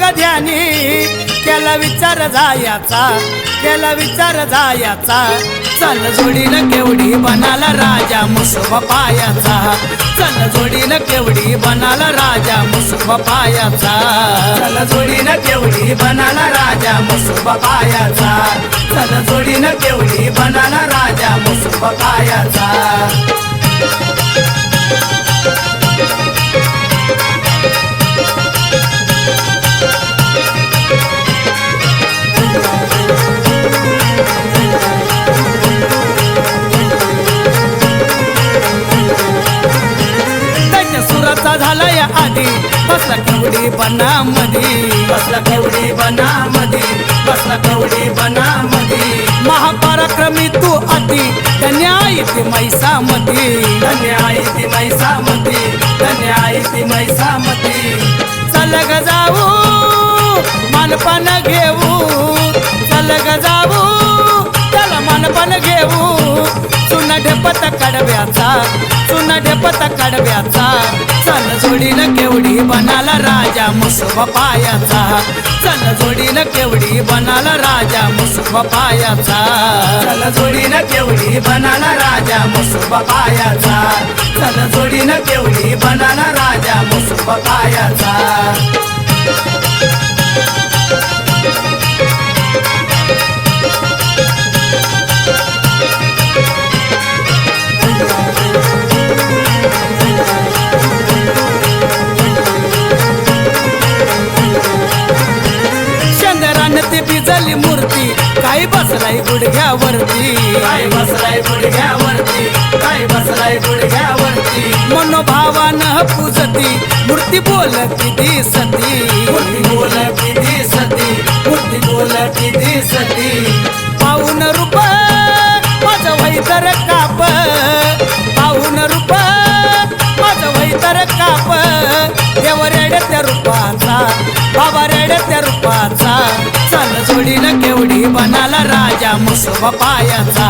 ग ध्यानी केला विचार जायाचा केला विचार जायाचा. चल जोडीनं केवढी बनाला राजा मुसुब पायाचा. चल जोडीनं केवढी बनाला राजा मुसुब पायाचा. चल जोडीनं केवढी बनाला राजा मुसुब पायाचा. चल जोडीनं केवढी बनाला राजा मुसुब पायाचा. झाला या आधी. बसला केवढी बनामधी. बसला केवढी बनामधी. बसला केवढी बनामधी. महापराक्रमी तू अति धन्य आई ती मैसामधी. धन्य आई ती मैसामधी. धन्य आई ती मैसामधी. चल ग जाऊ मानपान घेऊ. चल ग जाऊ त्याला मानपान घेऊ. चुन ढेपत कडव्याचा चुन ढेपत कडव्याचा जोडीनं केवढी बनाला राजा मुसुब पायाचा. चल जोडीनं केवढी बनाला राजा मुसुब पायाचा. चल जोडीनं केवढी बनाला राजा मुसुब पायाचा. चल जोडीनं केवढी बनाला राजा मुसुब पायाचा. काही बसलाय गुडघ्यावरती? काय बसलाय गुडघ्यावरती? काय बसलाय गुडघ्यावरती? मनोभावानं पूजती मूर्ती बोलती दिसती. मूर्ती बोलती दिसती मूर्ती बोलती दिसती. पाहून रूप माझं वैतर काप. पाहून रूप माझं वैतर काप. देव रेड्या रूपाचा बाबा रेड्या बनाला राजा मुसुब पायाचा.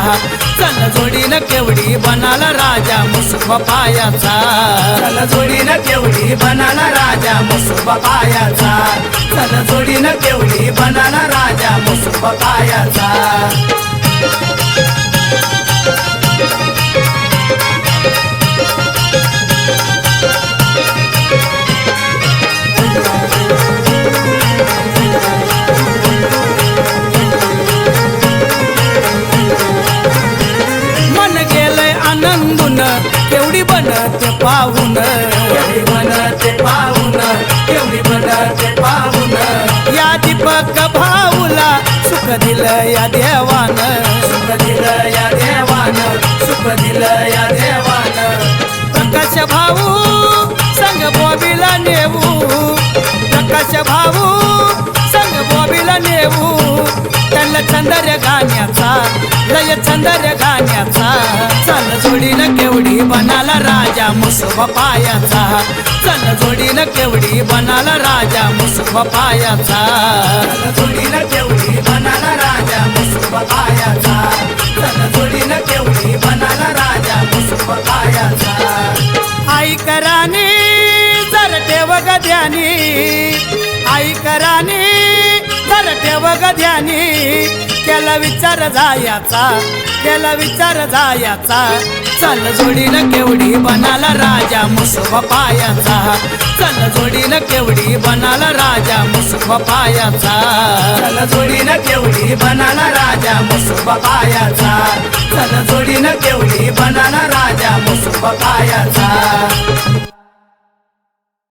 चल जोडीनं केवढी बनाला राजा मुसुब पायाचा. चल जोडीनं केवढी बनाला राजा मुसुब पायाचा. चल जोडीनं केवढी बनाला राजा मुसुब पायाचा. केवढी बनते पाहून. केवढी बनते पाहून. केवढी बनते पाहून. या दीपक भाऊला सुख दिलं या देवान. सुख दिलं या देवान. सुख दिलं या देवान. प्रकाश भाऊ संग बॉबीला नेऊ. प्रकाश भाऊ संग बॉबीला नेऊ. त्यांना चंदर्य गाण्याचा लय चंदर्य गाण्याचा. राजा पायाचा. चल जोडीनं केवढी बनाला राजा मुसुब पायाचा. जोडीनं केवढी बनाला राजा मुसुब पायाचा. चल जोडीनं केवढी बनाला राजा मुसुब पायाचा. आई कराने जर ठेव ग ध्यानी. आई कराने जर ठेव ग ध्यानी. केला विचार जायाचा केला विचार जायाचा. चल जोडीनं केवढी बनाला राजा मुसुब पायाचा. चल जोडीनं केवढी बनाला राजा मुसुब पायाचा. चल जोडीनं केवढी बनाला राजा मुसुब पायाचा. चल जोडीनं केवढी बनाला राजा मुसुब पायाचा.